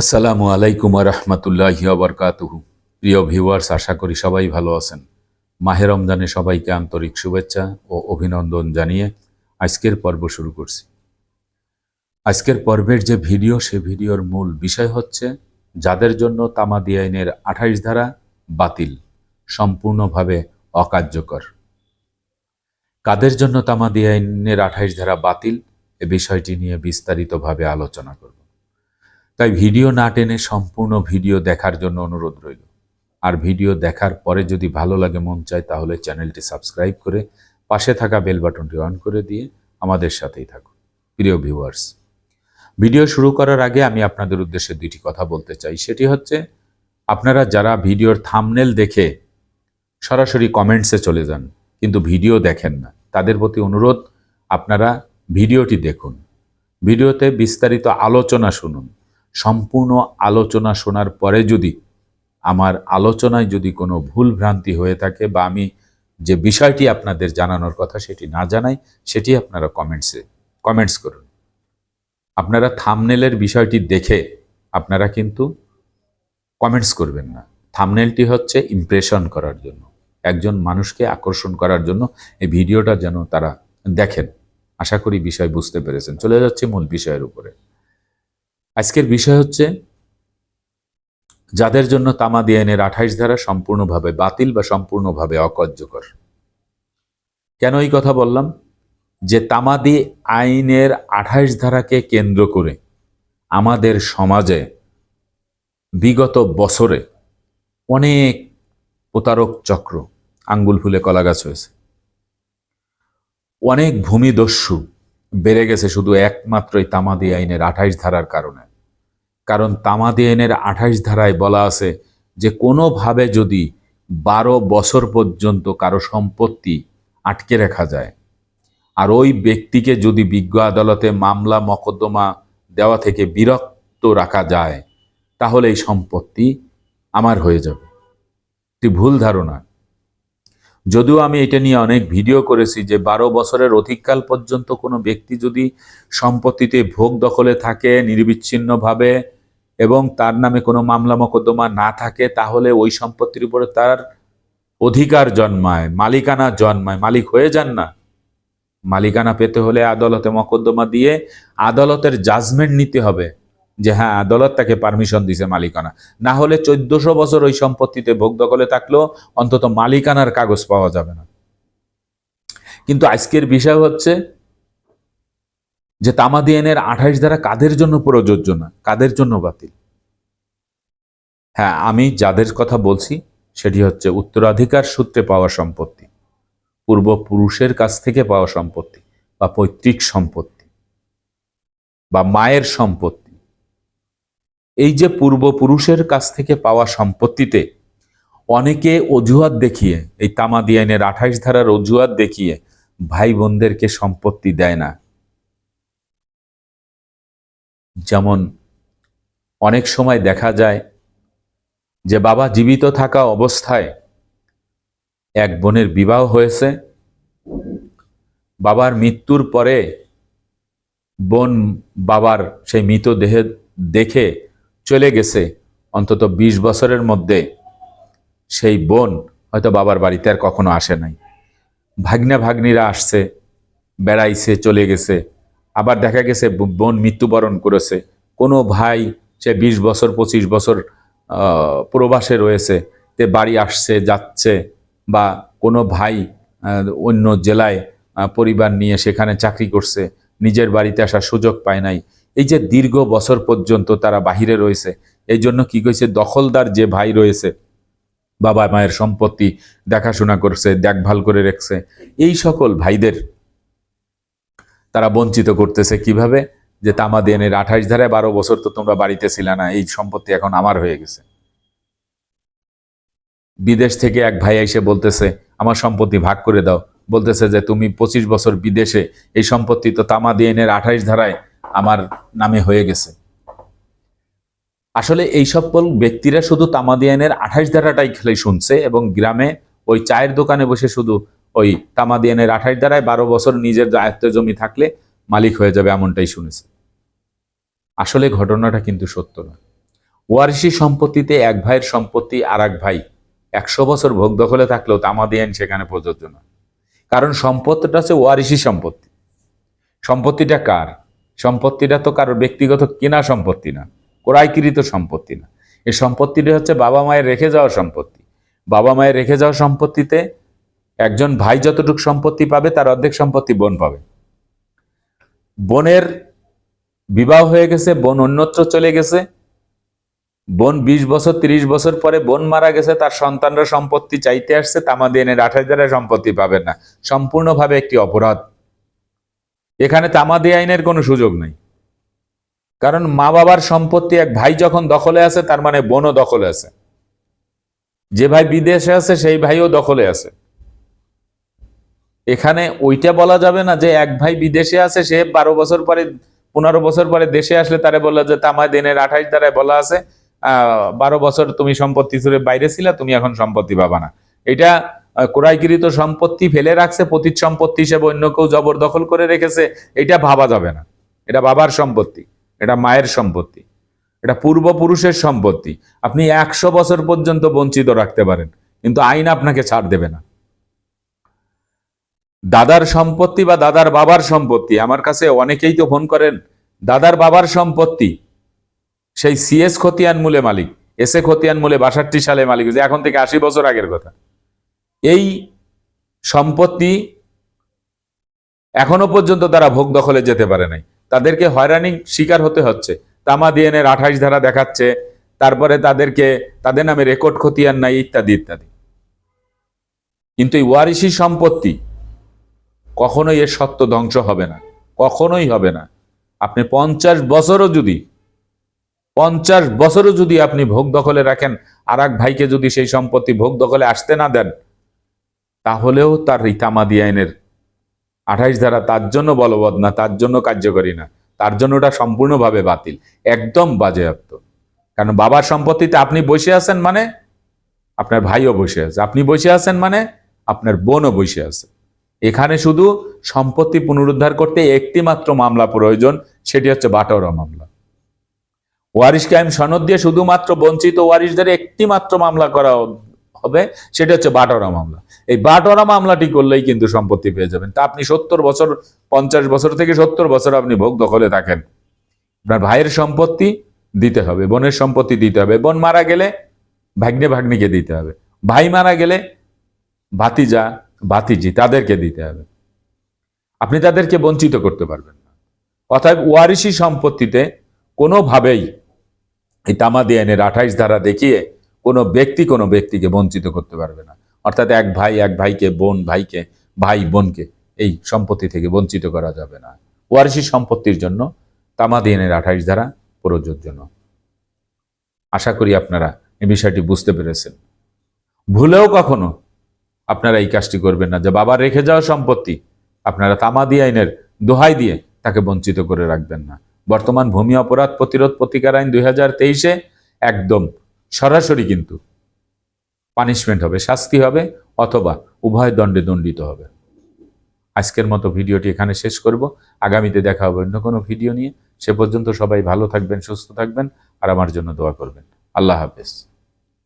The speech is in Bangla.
আসসালামু আলাইকুম রহমতুল্লাহ বরকাতুহু। প্রিয় ভিউয়ার্স, আশা করি সবাই ভালো আছেন। মাহে রমজানে সবাইকে আন্তরিক শুভেচ্ছা ও অভিনন্দন জানিয়ে আজকের পর্ব শুরু করছি। আজকের পর্বের যে ভিডিও, সে ভিডিওর মূল বিষয় হচ্ছে যাদের জন্য তামাদি আইনের আঠাইশ ধারা বাতিল, সম্পূর্ণভাবে অকার্যকর। কাদের জন্য তামাদি আইনের আঠাইশ ধারা বাতিল, এ বিষয়টি নিয়ে বিস্তারিতভাবে আলোচনা করব। তাই ভিডিও না টেনে সম্পূর্ণ ভিডিও দেখার জন্য অনুরোধ রইল। আর ভিডিও দেখার পরে যদি ভালো লাগে, মন চায়, তাহলে চ্যানেলটি সাবস্ক্রাইব করে পাশে থাকা বেল বাটনটি অন করে দিয়ে আমাদের সাথেই থাকুন। প্রিয় ভিউয়ার্স, ভিডিও শুরু করার আগে আমি আপনাদের উদ্দেশ্যে দুইটি কথা বলতে চাই। সেটি হচ্ছে, আপনারা যারা ভিডিওর থামনেল দেখে সরাসরি কমেন্টসে চলে যান, কিন্তু ভিডিও দেখেন না, তাদের প্রতি অনুরোধ, আপনারা ভিডিওটি দেখুন। ভিডিওতে বিস্তারিত আলোচনা শুনুন। সম্পূর্ণ আলোচনা শোনার পরে যদি আমার আলোচনায় যদি কোনো ভুল ভ্রান্তি হয়ে থাকে বা আমি যে বিষয়টি আপনাদের জানানোর কথা সেটি না জানাই, সেটি আপনারা কমেন্টসে কমেন্টস করুন। আপনারা থামনেলের বিষয়টি দেখে আপনারা কিন্তু কমেন্টস করবেন না। থামনেলটি হচ্ছে ইমপ্রেশন করার জন্য, একজন মানুষকে আকর্ষণ করার জন্য এই ভিডিওটা যেন তারা দেখেন। আশা করি বিষয় বুঝতে পেরেছেন। চলে যাচ্ছে মূল বিষয়ের উপরে। আজকের বিষয় হচ্ছে, যাদের জন্য তামাদি আইনের আঠাইশ ধারা সম্পূর্ণভাবে বাতিল বা সম্পূর্ণভাবে অকার্যকর। কেন এই কথা বললাম? যে তামাদি আইনের আঠাইশ ধারাকে কেন্দ্র করে আমাদের সমাজে বিগত বছরে অনেক প্রতারক চক্র আঙ্গুল ফুলে কলা গাছ হয়েছে। অনেক ভূমিদস্যু বেড়ে গেছে শুধু একমাত্রই তামাদি আইনের আঠাইশ ধারার কারণে। কারণ তামাদি আইনের আঠাইশ ধারায় বলা আছে যে কোনোভাবে যদি বারো বছর পর্যন্ত কারও সম্পত্তি আটকে রাখা যায়, আর ওই ব্যক্তিকে যদি বিজ্ঞ আদালতে মামলা, মকদ্দমা দেওয়া থেকে বিরক্ত রাখা যায়, তাহলে এই সম্পত্তি আমার হয়ে যাবে। একটি ভুল ধারণা। যদিও আমি এটা নিয়ে অনেক ভিডিও করেছি যে বারো বছরের অধিককাল পর্যন্ত কোনো ব্যক্তি যদি সম্পত্তিতে ভোগ দখলে থাকে নির্বিচ্ছিন্নভাবে এবং তার নামে কোনো মামলা মোকদ্দমা না থাকে, তাহলে ওই সম্পত্তির উপরে তার অধিকার জন্মায়, মালিকানা জন্মায়। মালিক হয়ে যান না। মালিকানা পেতে হলে আদালতে মকদ্দমা দিয়ে আদালতের জাজমেন্ট নিতে হবে। যে হ্যাঁ আদালত তাকে পারমিশন দিছে মালিকানা। না হলে চোদ্দশো বছর ওই সম্পত্তিতে ভোগ দখলে থাকলেও অন্তত মালিকানার কাগজ পাওয়া যাবে না। কিন্তু আজকের বিষয় হচ্ছে যে তামাদি আইনের আঠাইশ দ্বারা কাদের জন্য প্রযোজ্য না? কাদের জন্য বাতিল? হ্যাঁ আমি যাদের কথা বলছি, সেটি হচ্ছে উত্তরাধিকার সূত্রে পাওয়া সম্পত্তি পূর্বপুরুষের কাছ থেকে পাওয়া সম্পত্তি বা পৈতৃক সম্পত্তি বা মায়ের সম্পত্তি। এই যে পূর্বপুরুষের কাছ থেকে পাওয়া সম্পত্তিতে অনেকে অজুহাত দেখিয়ে, এই তামাদি আইনের আঠাইশ ধারার অজুহাত দেখিয়ে ভাই বোনদেরকে সম্পত্তি দেয় না। যেমন অনেক সময় দেখা যায় যে বাবা জীবিত থাকা অবস্থায় এক বোনের বিবাহ হয়েছে, বাবার মৃত্যুর পরে বোন বাবার সেই মৃতদেহ দেখে চলে গেছে, অন্তত ২০ বছরের মধ্যে সেই বোন হয়তো বাবার বাড়িতে আর কখনো আসে নাই। ভাগ্না ভাগ্নিরা আসছে, বেড়াইছে, চলে গেছে। আবার দেখা গেছে বোন মৃত্যুবরণ করেছে। কোনো ভাই সে ২০ বছর ২৫ বছর প্রবাসে রয়েছে, তে বাড়ি আসছে, যাচ্ছে বা কোনো ভাই অন্য জেলায় পরিবার নিয়ে সেখানে চাকরি করছে, নিজের বাড়িতে আসার সুযোগ পায় নাই। এই যে দীর্ঘ বছর পর্যন্ত তারা বাহিরে রয়েছে, এই জন্য কি কইছে? দখলদার যে ভাই রয়েছে, বাবা মায়ের সম্পত্তি দেখাশোনা করছে, দেখভাল করে রেখছে, এই সকল ভাইদের তারা বঞ্চিত করতেছে কীভাবে? যে তামাদিয়ানের আঠাশ ধারায় বারো বছর তো তোমরা বাড়িতে ছিল না, এই সম্পত্তি এখন আমার হয়ে গেছে। বিদেশ থেকে এক ভাই এসে বলতেছে, আমার সম্পত্তি ভাগ করে দাও। বলতেছে যে, তুমি পঁচিশ বছর বিদেশে, এই সম্পত্তি তো তামাদিয়ানের আঠাশ ধারায় নামে হয়ে গেছে। আসলে এই সকল ব্যক্তিরা শুধু তামাদিয়ানের আঠাশ ধারাটাই খেলে শুনছে এবং গ্রামে ওই চায়ের দোকানে বসে শুধু ওই তামাদিয়ানের আঠাশ ধারায় বারো বছর নিজের আয়ত্ত জমি থাকলে মালিক হয়ে যাবে এমনটাই শুনেছে। আসলে ঘটনাটা কিন্তু সত্য না ওয়ারিশি সম্পত্তিতে এক ভাইয়ের সম্পত্তি আর এক ভাই। একশো বছর ভোগ দখলে থাকলেও তামাদি আইন সেখানে প্রযোজ্য না কারণ সম্পত্তিটা হচ্ছে ওয়ারিশি সম্পত্তি। সম্পত্তিটা কার? সম্পত্তিটা তো কারোর ব্যক্তিগত কেনা সম্পত্তি না, ক্রয়কৃত সম্পত্তি না। এই সম্পত্তিটা হচ্ছে বাবা মায়ের রেখে যাওয়া সম্পত্তি। বাবা মায়ের রেখে যাওয়া সম্পত্তিতে একজন ভাই যতটুকু সম্পত্তি পাবে, তার অর্ধেক সম্পত্তি বোন পাবে। বোনের বিবাহ হয়ে গেছে, বোন অন্যত্র চলে গেছে। বোন বিশ বছর, তিরিশ বছর পরে বোন মারা গেছে, তার সন্তানরা সম্পত্তি চাইতে আসছে, তামাদি এনে আঠাশ দ্বারা সম্পত্তি পাবেন না। সম্পূর্ণভাবে একটি অপরাধ। এখানে তামাদি আইনের কোনো সুযোগ নেই। কারণ মা বাবার সম্পত্তি এক ভাই যখন দখলে আছে তার মানে বোনও দখলে আছে। যে ভাই বিদেশে আছে সেই ভাইও দখলে আছে। এখানে ওইটা বলা যাবে না যে এক ভাই বিদেশে আছে সে বারো বছর পরে পনেরো বছর পরে দেশে আসলে তারে বলল যে তামায় দিনের আঠাশ দ্বারায় বলা আছে আহ, বারো বছর তুমি সম্পত্তি ছুড়ে বাইরে ছিলা তুমি এখন সম্পত্তি পাবা না। এটা ক্রয়কৃত সম্পত্তি ফেলে রাখছে, পতিত সম্পত্তি হিসেবে অন্য কেউ জবরদখল করে রেখেছে, এটা ভাবা যাবে না। এটা বাবার সম্পত্তি, এটা মায়ের সম্পত্তি, এটা পূর্বপুরুষের সম্পত্তি। আপনি একশো বছর পর্যন্ত বঞ্চিত রাখতে পারেন, কিন্তু আইন আপনাকে ছাড় দেবে না। দাদার সম্পত্তি বা দাদার বাবার সম্পত্তি, আমার কাছে অনেকেই তো ফোন করেন, দাদার বাবার সম্পত্তি, সেই সিএস খতিয়ান মূলে মালিক, এস খতিয়ান মূলে বাষট্টি সালে মালিক, যে এখন থেকে আশি বছর আগের কথা। এই সম্পত্তি এখনও পর্যন্ত তারা ভোগ দখলে যেতে পারে নাই। তাদেরকে হয়রানি শিকার হতে হচ্ছে। তামা দিয়েনের আঠাশ ধারা দেখাচ্ছে, তারপরে তাদেরকে তাদের নামে রেকর্ড খতিয়ান নাই, ইত্যাদি ইত্যাদি। কিন্তু এই ওয়ারিশি সম্পত্তি কখনোই এর সত্য ধ্বংস হবে না, কখনোই হবে না। আপনি পঞ্চাশ বছরও যদি, পঞ্চাশ বছরও যদি আপনি ভোগ দখলে রাখেন আর ভাইকে যদি সেই সম্পত্তি ভোগ দখলে আসতে না দেন তাহলেও তার রিতামাদি আইনের আঠাইশ ধারা তার জন্য বলবৎ না, তার জন্য কার্যকরী না। তার জন্য ওটা সম্পূর্ণভাবে বাতিল, একদম বাজেয়াপ্ত। কারণ বাবার সম্পত্তিতে আপনি বসে আছেন মানে আপনার ভাইও বসে আছে, আপনি বসে আছেন মানে আপনার বোনও বসে আছে। এখানে শুধু সম্পত্তি পুনরুদ্ধার করতে একটি মাত্র মামলা প্রয়োজন, সেটি হচ্ছে বাটোয়ারা মামলা। ওয়ারিশ কায়েম সনদ দিয়ে শুধুমাত্র বঞ্চিত ওয়ারিশদের একটি মাত্র মামলা করা হবে, সেটা হচ্ছে বাটোয়ারা মামলা। এই বাটোয়ারা মামলাটি করলেই কিন্তু সম্পত্তি পেয়ে যাবেন। তা আপনি সত্তর বছর, পঞ্চাশ বছর থেকে সত্তর বছর আপনি ভোগ দখলে থাকেন। আপনার ভাইয়ের সম্পত্তি দিতে হবে, বোনের সম্পত্তি দিতে হবে। বোন মারা গেলে ভাগ্নে ভাগ্নিকে দিতে হবে। ভাই মারা গেলে ভাতিজা, ভাতিজি তাদেরকে দিতে হবে। আপনি তাদেরকে বঞ্চিত করতে পারবেন না। অর্থাৎ ওয়ারিশি সম্পত্তিতে কোনোভাবেই এই তামাদি আইনের আঠাইশ ধারা দেখিয়ে কোনো ব্যক্তি কোনো ব্যক্তিকে বঞ্চিত করতে পারবে না। অর্থাৎ এক ভাই, এক ভাইকে, বোন, ভাইকে, ভাই, বোনকে এই সম্পত্তি থেকে বঞ্চিত করা যাবে না। ওয়ারিশি সম্পত্তির জন্য তামাদি আইনের আঠাইশ ধারা প্রযোজ্য। আশা করি আপনারা এই বিষয়টি বুঝতে পেরেছেন। ভুলেও কখনো আপনারা এই কাজটি করবেন না যে বাবা রেখে যাওয়া সম্পত্তি আপনারা তামাদি আইনের দোহাই দিয়ে তাকে বঞ্চিত করে রাখবেন না। বর্তমান ভূমি অপরাধ প্রতিরোধ প্রতিকার আইন দুই একদম সরাসরি কিন্তু পানিশমেন্ট হবে, শাস্তি হবে অথবা উভয় দণ্ডে দণ্ডিত হবে। আজকের মতো ভিডিওটি এখানে শেষ করব। আগামীতে দেখা হবে অন্য কোনো ভিডিও নিয়ে। সে পর্যন্ত সবাই ভালো থাকবেন, সুস্থ থাকবেন আর আমার জন্য দোয়া করবেন। আল্লাহ হাফেজ।